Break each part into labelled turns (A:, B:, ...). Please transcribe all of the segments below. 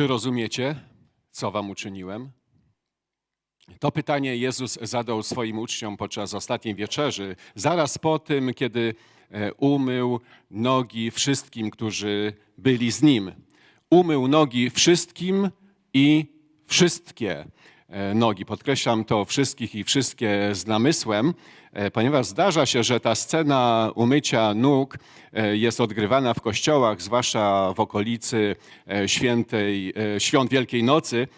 A: Czy rozumiecie, co wam uczyniłem? To pytanie Jezus zadał swoim uczniom podczas ostatniej wieczerzy, zaraz po tym, kiedy e, umył nogi wszystkim, którzy byli z nim. Umył nogi wszystkim i wszystkie nogi. Podkreślam to wszystkich i wszystkie z namysłem, e, ponieważ zdarza się, że ta scena umycia nóg e, jest odgrywana w kościołach, zwłaszcza w okolicy e, świętej, e, świąt Wielkiej Nocy.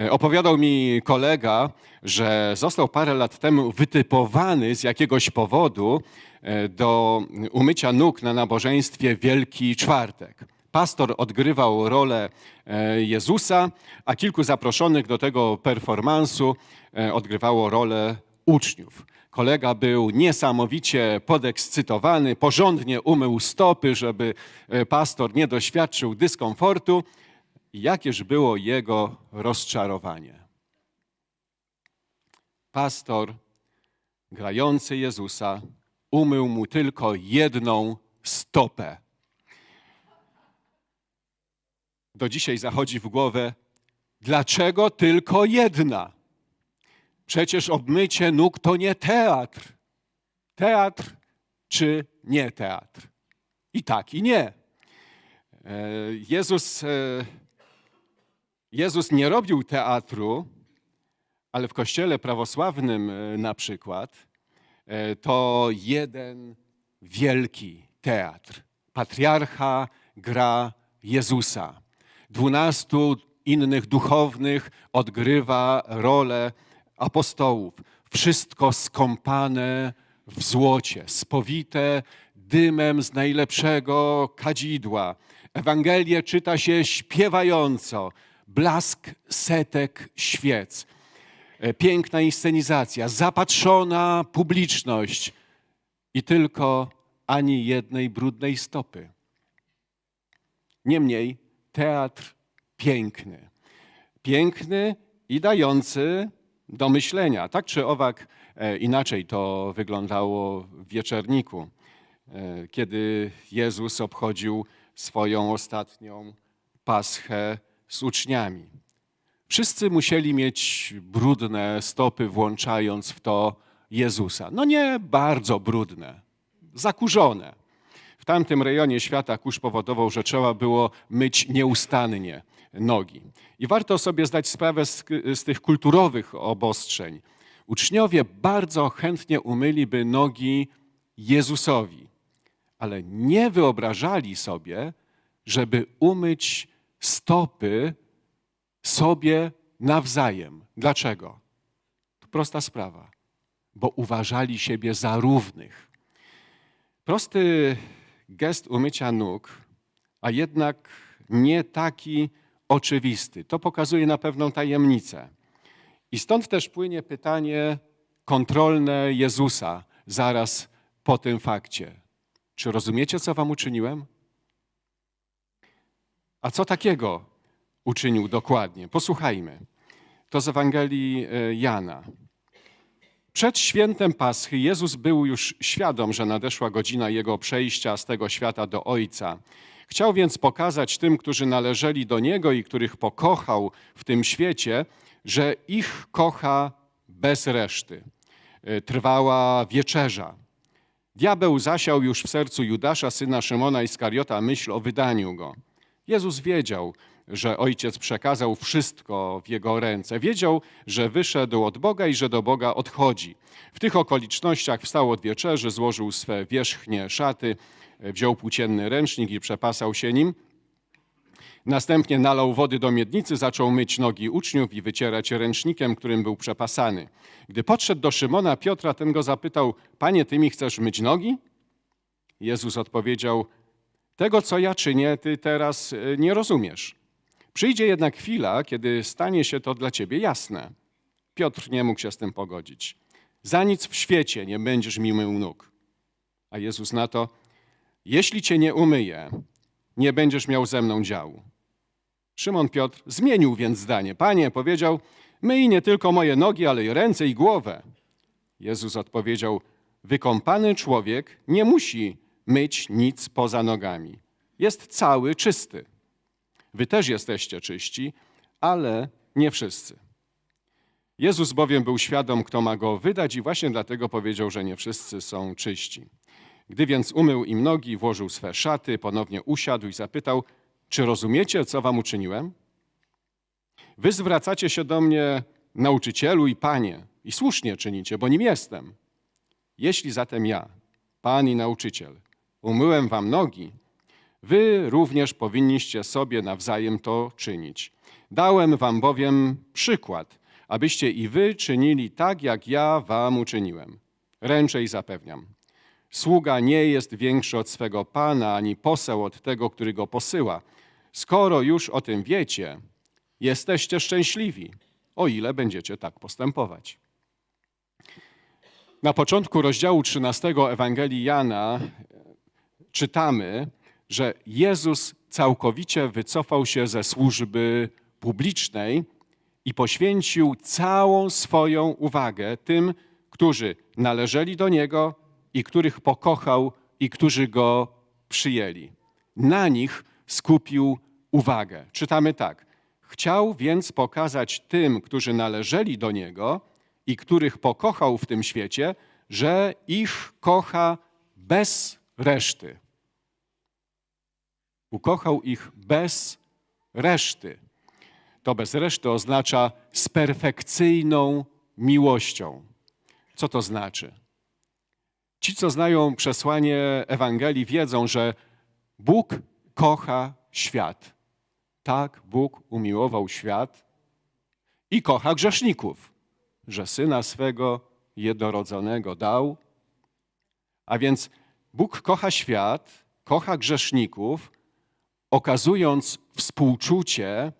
A: E, Opowiadał mi kolega, że został parę lat temu wytypowany z jakiegoś powodu e, do umycia nóg na nabożeństwie Wielki Czwartek. Pastor odgrywał rolę e, Jezusa, a kilku zaproszonych do tego performansu e, odgrywało rolę uczniów. Kolega był niesamowicie podekscytowany, porządnie umył stopy, żeby e, pastor nie doświadczył dyskomfortu. Jakież było jego rozczarowanie. Pastor, grający Jezusa, umył mu tylko jedną stopę. Do dzisiaj zachodzi w głowę, dlaczego tylko jedna? Przecież obmycie nóg to nie teatr. Teatr czy nie teatr? I tak, i nie. E, Jezus, e, Jezus nie robił teatru, ale w kościele prawosławnym e, na przykład to jeden wielki teatr. Patriarcha gra Jezusa. Dwunastu innych duchownych odgrywa rolę apostołów. Wszystko skąpane w złocie, spowite dymem z najlepszego kadzidła. Ewangelię czyta się śpiewająco, blask setek świec. E, Piękna inscenizacja, zapatrzona publiczność i tylko ani jednej brudnej stopy. Niemniej teatr piękny. Piękny i dający do myślenia. Tak czy owak e, inaczej to wyglądało w wieczerniku, e, kiedy Jezus obchodził swoją ostatnią paschę z uczniami. Wszyscy musieli mieć brudne stopy, włączając w to Jezusa. No nie bardzo brudne, zakurzone. W tamtym rejonie świata kurz powodował, że trzeba było myć nieustannie nogi. I warto sobie zdać sprawę z, z tych kulturowych obostrzeń. Uczniowie bardzo chętnie umyliby nogi Jezusowi, ale nie wyobrażali sobie, żeby umyć stopy sobie nawzajem. Dlaczego? To prosta sprawa, bo uważali siebie za równych. Prosty gest umycia nóg, a jednak nie taki oczywisty. To pokazuje na pewną tajemnicę. I stąd też płynie pytanie kontrolne Jezusa zaraz po tym fakcie. Czy rozumiecie, co wam uczyniłem? A co takiego uczynił dokładnie? Posłuchajmy. To z Ewangelii e, Jana. Przed świętem Paschy Jezus był już świadom, że nadeszła godzina Jego przejścia z tego świata do Ojca. Chciał więc pokazać tym, którzy należeli do Niego i których pokochał w tym świecie, że ich kocha bez reszty. E, Trwała wieczerza. Diabeł zasiał już w sercu Judasza, syna Szymona Iskariota, myśl o wydaniu go. Jezus wiedział, że Ojciec przekazał wszystko w Jego ręce. Wiedział, że wyszedł od Boga i że do Boga odchodzi. W tych okolicznościach wstał od wieczerzy, złożył swe wierzchnie szaty, wziął płócienny ręcznik i przepasał się nim. Następnie nalał wody do miednicy, zaczął myć nogi uczniów i wycierać ręcznikiem, którym był przepasany. Gdy podszedł do Szymona Piotra, ten go zapytał: Panie, ty mi chcesz myć nogi? Jezus odpowiedział: Tego, co ja czynię, ty teraz e, nie rozumiesz. Przyjdzie jednak chwila, kiedy stanie się to dla ciebie jasne. Piotr nie mógł się z tym pogodzić. Za nic w świecie nie będziesz mi mył nóg. A Jezus na to: Jeśli cię nie umyję, nie będziesz miał ze mną działu. Szymon Piotr zmienił więc zdanie. Panie, powiedział, myj nie tylko moje nogi, ale i ręce i głowę. Jezus odpowiedział, wykąpany człowiek nie musi myć nic poza nogami. Jest cały czysty. Wy też jesteście czyści, ale nie wszyscy. Jezus bowiem był świadom, kto ma go wydać, i właśnie dlatego powiedział, że nie wszyscy są czyści. Gdy więc umył im nogi, włożył swe szaty, ponownie usiadł i zapytał: Czy rozumiecie, co wam uczyniłem? Wy zwracacie się do mnie, nauczycielu i panie, i słusznie czynicie, bo nim jestem. Jeśli zatem ja, pan i nauczyciel, umyłem wam nogi, wy również powinniście sobie nawzajem to czynić. Dałem wam bowiem przykład, abyście i wy czynili tak, jak ja wam uczyniłem. Ręczę i zapewniam. Sługa nie jest większy od swego pana, ani poseł od tego, który go posyła. Skoro już o tym wiecie, jesteście szczęśliwi, o ile będziecie tak postępować. Na początku rozdziału 13 Ewangelii Jana czytamy, że Jezus całkowicie wycofał się ze służby publicznej i poświęcił całą swoją uwagę tym, którzy należeli do Niego i których pokochał i którzy Go przyjęli. Na nich skupił uwagę. Czytamy tak. Chciał więc pokazać tym, którzy należeli do Niego i których pokochał w tym świecie, że ich kocha bez reszty. Ukochał ich bez reszty. To bez reszty oznacza z perfekcyjną miłością. Co to znaczy? Ci, co znają przesłanie Ewangelii, wiedzą, że Bóg kocha świat. Tak Bóg umiłował świat i kocha grzeszników, że syna swego jednorodzonego dał. A więc Bóg kocha świat, kocha grzeszników, okazując współczucie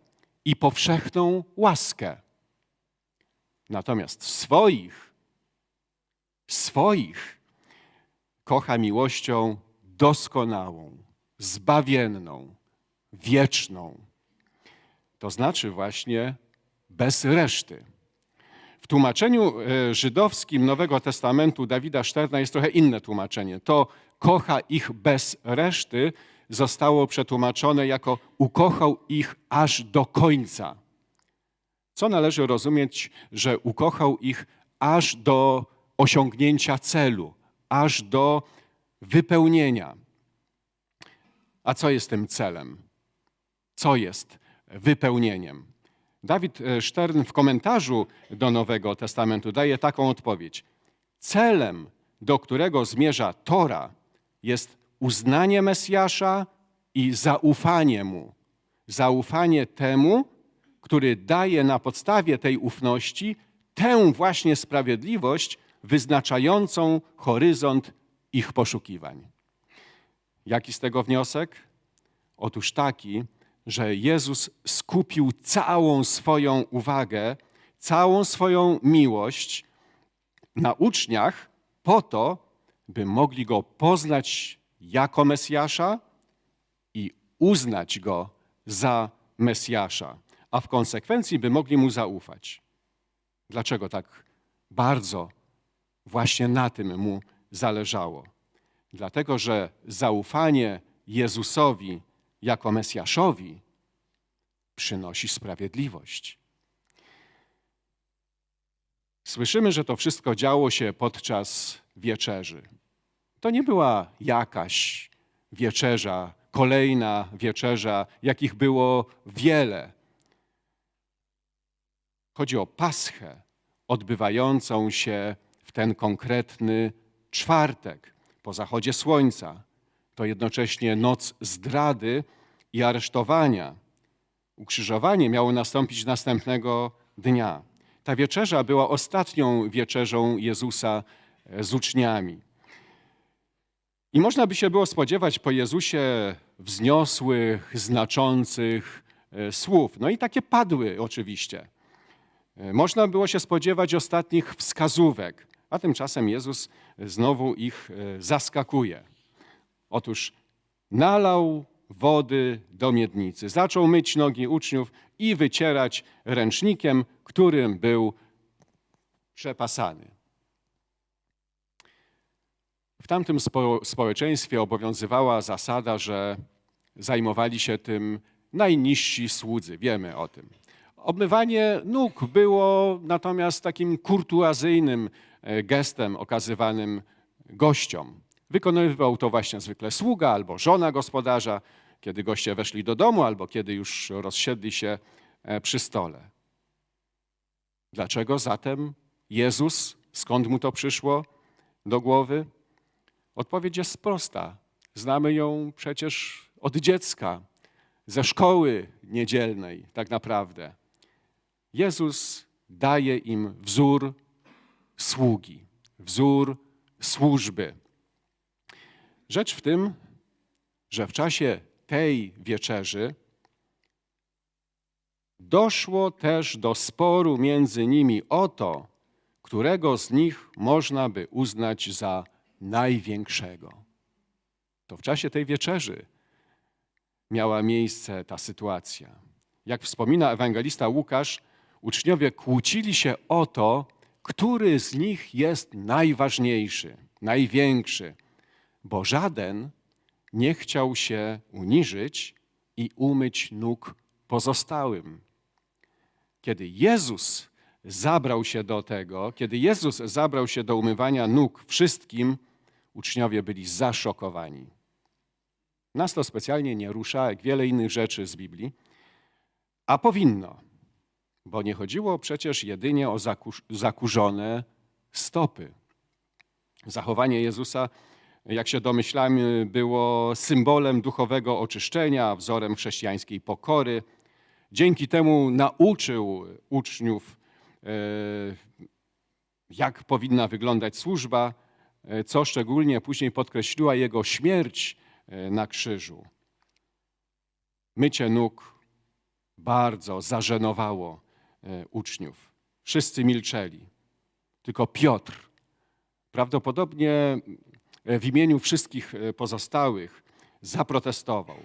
A: i powszechną łaskę. Natomiast swoich, swoich kocha miłością doskonałą, zbawienną, wieczną. To znaczy właśnie bez reszty. W tłumaczeniu e, żydowskim Nowego Testamentu Dawida Szterna jest trochę inne tłumaczenie. To kocha ich bez reszty zostało przetłumaczone jako ukochał ich aż do końca. Co należy rozumieć, że ukochał ich aż do osiągnięcia celu, aż do wypełnienia. A co jest tym celem? Co jest wypełnieniem? Dawid Stern w komentarzu do Nowego Testamentu daje taką odpowiedź. Celem, do którego zmierza Tora, jest uznanie Mesjasza i zaufanie mu. Zaufanie temu, który daje na podstawie tej ufności tę właśnie sprawiedliwość wyznaczającą horyzont ich poszukiwań. Jaki z tego wniosek? Otóż taki, że Jezus skupił całą swoją uwagę, całą swoją miłość na uczniach po to, by mogli go poznać jako Mesjasza i uznać go za Mesjasza, a w konsekwencji by mogli mu zaufać. Dlaczego tak bardzo właśnie na tym mu zależało? Dlatego, że zaufanie Jezusowi jako Mesjaszowi przynosi sprawiedliwość. Słyszymy, że to wszystko działo się podczas wieczerzy. To nie była jakaś wieczerza, kolejna wieczerza, jakich było wiele. Chodzi o Paschę odbywającą się w ten konkretny czwartek po zachodzie słońca. To jednocześnie noc zdrady i aresztowania. Ukrzyżowanie miało nastąpić następnego dnia. Ta wieczerza była ostatnią wieczerzą Jezusa z uczniami. I można by się było spodziewać po Jezusie wzniosłych, znaczących e, słów. No i takie padły oczywiście. E, można było się spodziewać ostatnich wskazówek, a tymczasem Jezus znowu ich e, zaskakuje. Otóż nalał wody do miednicy, zaczął myć nogi uczniów i wycierać ręcznikiem, którym był przepasany. W tamtym spo społeczeństwie obowiązywała zasada, że zajmowali się tym najniżsi słudzy, wiemy o tym. Obmywanie nóg było natomiast takim kurtuazyjnym e, gestem okazywanym gościom. Wykonywał to właśnie zwykle sługa albo żona gospodarza, kiedy goście weszli do domu albo kiedy już rozsiedli się e, przy stole. Dlaczego zatem Jezus, skąd mu to przyszło do głowy? Odpowiedź jest prosta. Znamy ją przecież od dziecka, ze szkoły niedzielnej, tak naprawdę. Jezus daje im wzór sługi, wzór służby. Rzecz w tym, że w czasie tej wieczerzy doszło też do sporu między nimi o to, którego z nich można by uznać za największego. To w czasie tej wieczerzy miała miejsce ta sytuacja. Jak wspomina ewangelista Łukasz, uczniowie kłócili się o to, który z nich jest najważniejszy, największy, bo żaden nie chciał się uniżyć i umyć nóg pozostałym. Kiedy Jezus zabrał się do tego, kiedy Jezus zabrał się do umywania nóg wszystkim, uczniowie byli zaszokowani. Nas to specjalnie nie rusza, jak wiele innych rzeczy z Biblii, a powinno, bo nie chodziło przecież jedynie o zakusz, zakurzone stopy. Zachowanie Jezusa, jak się domyślamy, było symbolem duchowego oczyszczenia, wzorem chrześcijańskiej pokory. Dzięki temu nauczył uczniów, e, jak powinna wyglądać służba, co szczególnie później podkreśliła jego śmierć e, na krzyżu. Mycie nóg bardzo zażenowało uczniów. Wszyscy milczeli. Tylko Piotr, prawdopodobnie w imieniu wszystkich pozostałych, zaprotestował.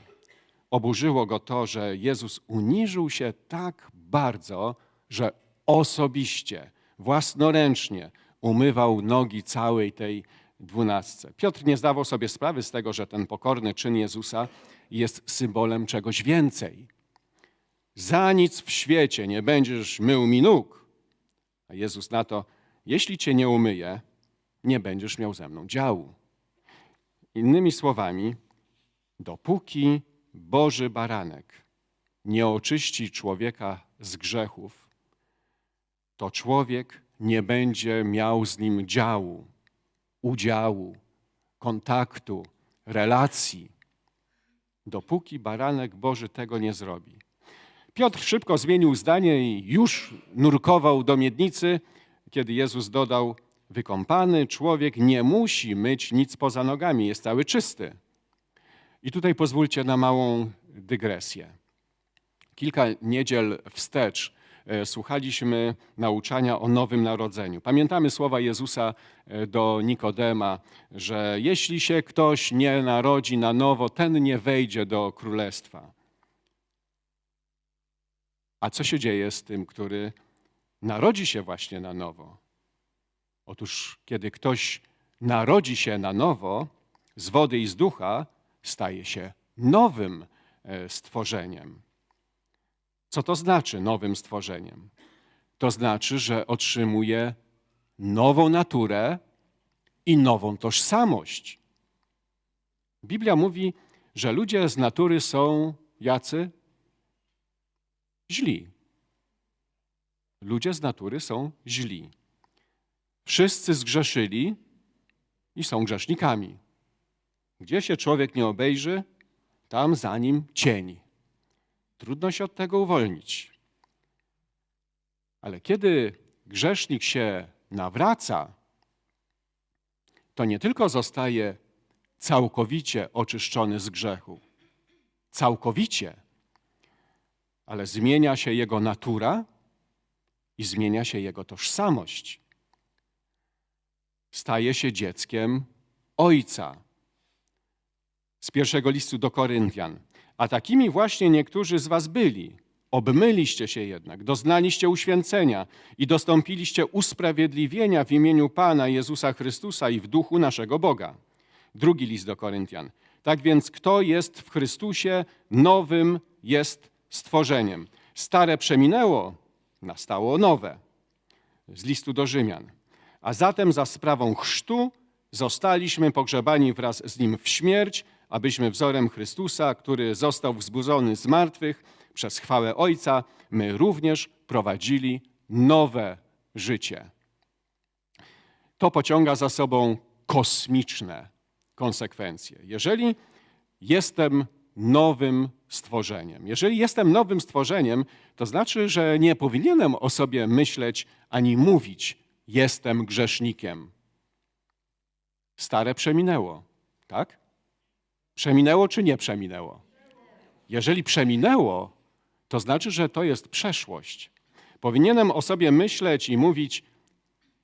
A: Oburzyło go to, że Jezus uniżył się tak bardzo, że osobiście, własnoręcznie umywał nogi całej tej dwunastce. Piotr nie zdawał sobie sprawy z tego, że ten pokorny czyn Jezusa jest symbolem czegoś więcej. Za nic w świecie nie będziesz mył mi nóg. A Jezus na to, jeśli cię nie umyję, nie będziesz miał ze mną działu. Innymi słowami, dopóki Boży baranek nie oczyści człowieka z grzechów, to człowiek nie będzie miał z nim działu, udziału, kontaktu, relacji, dopóki baranek Boży tego nie zrobi. Piotr szybko zmienił zdanie i już nurkował do miednicy, kiedy Jezus dodał: Wykąpany człowiek nie musi myć nic poza nogami, jest cały czysty. I tutaj pozwólcie na małą dygresję. Kilka niedziel wstecz słuchaliśmy nauczania o Nowym Narodzeniu. Pamiętamy słowa Jezusa e, do Nikodema, że jeśli się ktoś nie narodzi na nowo, ten nie wejdzie do królestwa. A co się dzieje z tym, który narodzi się właśnie na nowo? Otóż, kiedy ktoś narodzi się na nowo z wody i z ducha, staje się nowym e, stworzeniem. Co to znaczy nowym stworzeniem? To znaczy, że otrzymuje nową naturę i nową tożsamość. Biblia mówi, że ludzie z natury są jacy? Źli. Ludzie z natury są źli. Wszyscy zgrzeszyli i są grzesznikami. Gdzie się człowiek nie obejrzy, tam za nim cień. Trudno się od tego uwolnić. Ale kiedy grzesznik się nawraca, to nie tylko zostaje całkowicie oczyszczony z grzechu, całkowicie, ale zmienia się jego natura i zmienia się jego tożsamość. Staje się dzieckiem Ojca z pierwszego listu do Koryntian. A takimi właśnie niektórzy z was byli. Obmyliście się jednak, doznaliście uświęcenia i dostąpiliście usprawiedliwienia w imieniu Pana Jezusa Chrystusa i w duchu naszego Boga. Drugi list do Koryntian. Tak więc, kto jest w Chrystusie, nowym jest stworzeniem. Stare przeminęło, nastało nowe. Z listu do Rzymian. A zatem za sprawą chrztu zostaliśmy pogrzebani wraz z nim w śmierć, abyśmy wzorem Chrystusa, który został wzbudzony z martwych przez chwałę Ojca, my również prowadzili nowe życie. To pociąga za sobą kosmiczne konsekwencje. Jeżeli jestem nowym stworzeniem, jeżeli jestem nowym stworzeniem, to znaczy, że nie powinienem o sobie myśleć ani mówić, jestem grzesznikiem. Stare przeminęło, tak? Przeminęło czy nie przeminęło? Jeżeli przeminęło, to znaczy, że to jest przeszłość. Powinienem o sobie myśleć i mówić: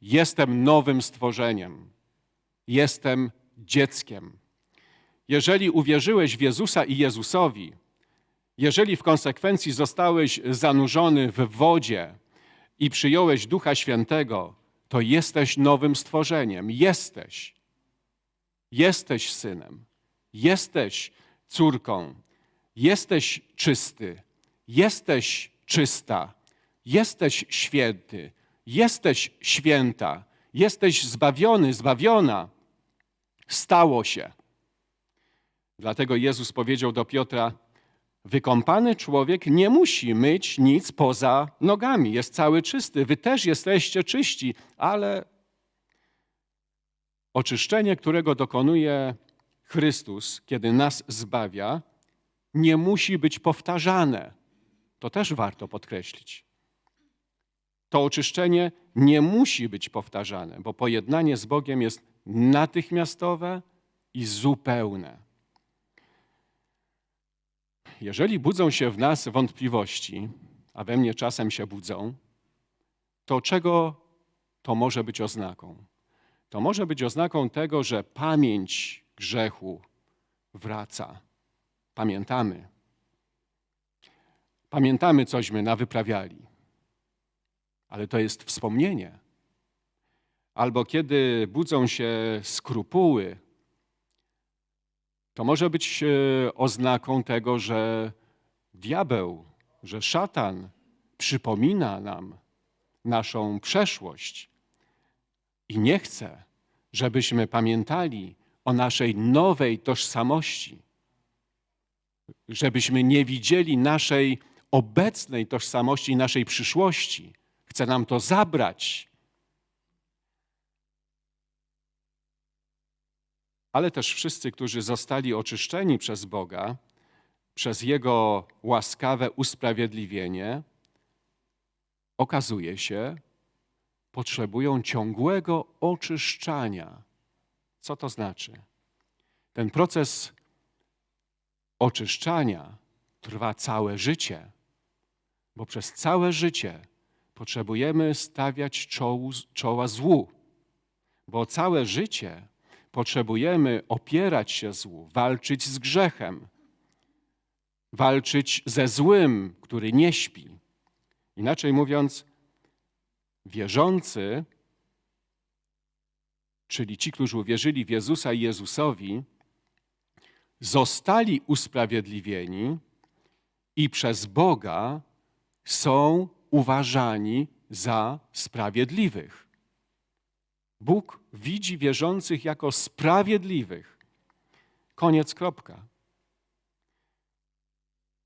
A: Jestem nowym stworzeniem, jestem dzieckiem. Jeżeli uwierzyłeś w Jezusa i Jezusowi, jeżeli w konsekwencji zostałeś zanurzony w wodzie i przyjąłeś Ducha Świętego, to jesteś nowym stworzeniem. Jesteś. Jesteś synem. Jesteś córką. Jesteś czysty. Jesteś czysta. Jesteś święty. Jesteś święta. Jesteś zbawiony, zbawiona. Stało się. Dlatego Jezus powiedział do Piotra: Wykąpany człowiek nie musi myć nic poza nogami, jest cały czysty. Wy też jesteście czyści, ale oczyszczenie, którego dokonuje Chrystus, kiedy nas zbawia, nie musi być powtarzane. To też warto podkreślić. To oczyszczenie nie musi być powtarzane, bo pojednanie z Bogiem jest natychmiastowe i zupełne. Jeżeli budzą się w nas wątpliwości, a we mnie czasem się budzą, to czego to może być oznaką? To może być oznaką tego, że pamięć grzechu wraca. Pamiętamy. Pamiętamy, cośmy nawyprawiali. Ale to jest wspomnienie. Albo kiedy budzą się skrupuły, to może być e, oznaką tego, że diabeł, że szatan przypomina nam naszą przeszłość i nie chce, żebyśmy pamiętali o naszej nowej tożsamości, żebyśmy nie widzieli naszej obecnej tożsamości i naszej przyszłości. Chce nam to zabrać. ale też wszyscy, którzy zostali oczyszczeni przez Boga, przez Jego łaskawe usprawiedliwienie, okazuje się, potrzebują ciągłego oczyszczania. Co to znaczy? Ten proces oczyszczania trwa całe życie, bo przez całe życie potrzebujemy stawiać czołu, czoła złu, bo całe życie potrzebujemy opierać się złu, walczyć z grzechem, walczyć ze złym, który nie śpi. Inaczej mówiąc, wierzący, czyli ci, którzy uwierzyli w Jezusa i Jezusowi, zostali usprawiedliwieni i przez Boga są uważani za sprawiedliwych. Bóg widzi wierzących jako sprawiedliwych. Koniec, kropka.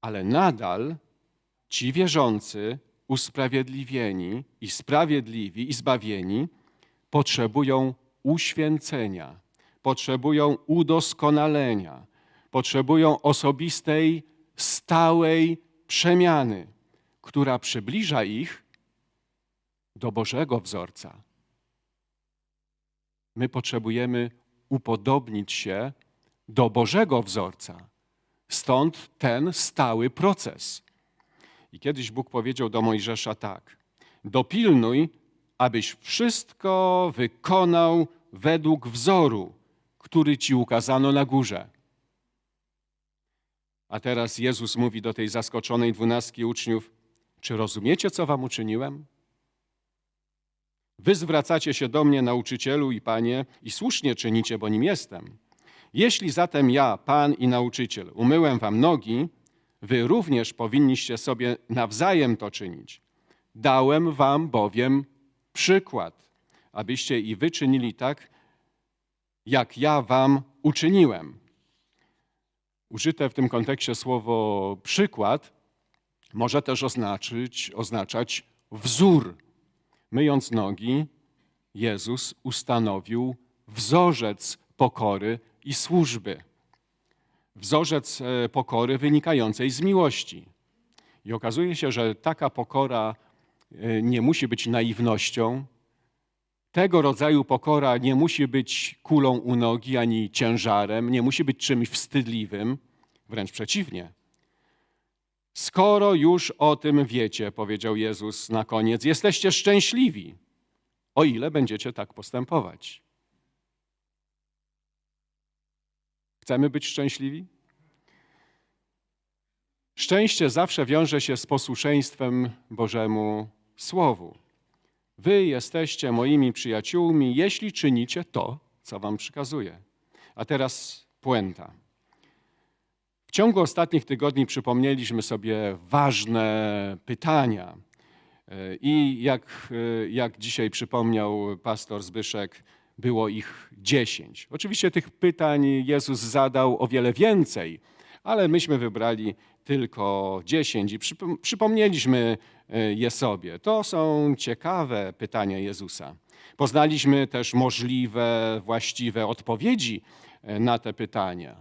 A: Ale nadal ci wierzący, usprawiedliwieni i sprawiedliwi i zbawieni, potrzebują uświęcenia, potrzebują udoskonalenia, potrzebują osobistej, stałej przemiany, która przybliża ich do Bożego wzorca my potrzebujemy upodobnić się do Bożego wzorca. Stąd ten stały proces. I kiedyś Bóg powiedział do Mojżesza tak: Dopilnuj, abyś wszystko wykonał według wzoru, który ci ukazano na górze. A teraz Jezus mówi do tej zaskoczonej dwunastki uczniów: Czy rozumiecie, co wam uczyniłem? Wy zwracacie się do mnie, nauczycielu i panie, i słusznie czynicie, bo nim jestem. Jeśli zatem ja, pan i nauczyciel, umyłem wam nogi, wy również powinniście sobie nawzajem to czynić. Dałem wam bowiem przykład, abyście i wy czynili tak, jak ja wam uczyniłem. Użyte w tym kontekście słowo przykład może też oznaczyć, oznaczać wzór. Myjąc nogi, Jezus ustanowił wzorzec pokory i służby. Wzorzec e, pokory wynikającej z miłości. I okazuje się, że taka pokora e, nie musi być naiwnością. Tego rodzaju pokora nie musi być kulą u nogi ani ciężarem, nie musi być czymś wstydliwym, wręcz przeciwnie. Skoro już o tym wiecie, powiedział Jezus na koniec, jesteście szczęśliwi, o ile będziecie tak postępować. Chcemy być szczęśliwi? Szczęście zawsze wiąże się z posłuszeństwem Bożemu Słowu. Wy jesteście moimi przyjaciółmi, jeśli czynicie to, co wam przykazuję. A teraz puenta. W ciągu ostatnich tygodni przypomnieliśmy sobie ważne pytania. I jak, jak dzisiaj przypomniał pastor Zbyszek, było ich dziesięć. Oczywiście tych pytań Jezus zadał o wiele więcej, ale myśmy wybrali tylko dziesięć i przypom- przypomnieliśmy e, je sobie. To są ciekawe pytania Jezusa. Poznaliśmy też możliwe, właściwe odpowiedzi e, na te pytania.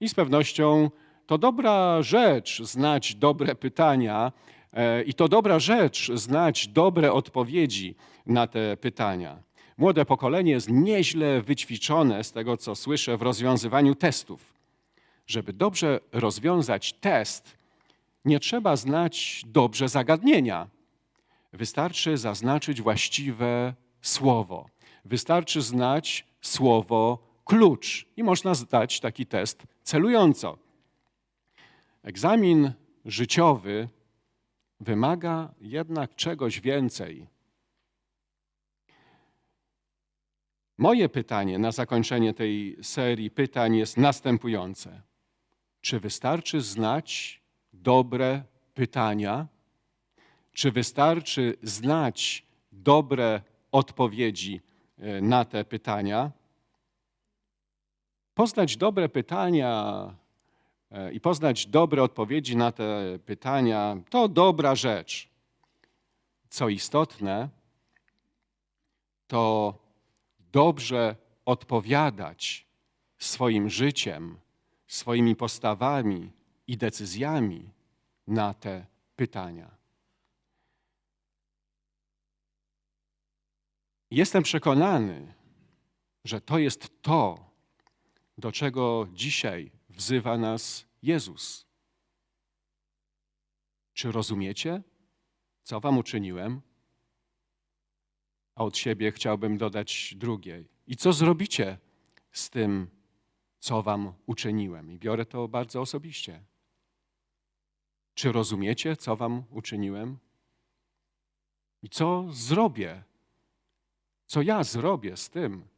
A: I z pewnością to dobra rzecz znać dobre pytania e, i to dobra rzecz znać dobre odpowiedzi na te pytania. Młode pokolenie jest nieźle wyćwiczone z tego, co słyszę w rozwiązywaniu testów. Żeby dobrze rozwiązać test, nie trzeba znać dobrze zagadnienia. Wystarczy zaznaczyć właściwe słowo. Wystarczy znać słowo klucz i można zdać taki test celująco. Egzamin życiowy wymaga jednak czegoś więcej. Moje pytanie na zakończenie tej serii pytań jest następujące. Czy wystarczy znać dobre pytania? Czy wystarczy znać dobre odpowiedzi e, na te pytania? Poznać dobre pytania e, i poznać dobre odpowiedzi na te pytania to dobra rzecz. Co istotne, to dobrze odpowiadać swoim życiem, swoimi postawami i decyzjami na te pytania. Jestem przekonany, że to jest to, do czego dzisiaj wzywa nas Jezus. Czy rozumiecie, co Wam uczyniłem? A od siebie chciałbym dodać drugie. I co zrobicie z tym, co Wam uczyniłem? I biorę to bardzo osobiście. Czy rozumiecie, co Wam uczyniłem? I co zrobię? Co ja zrobię z tym,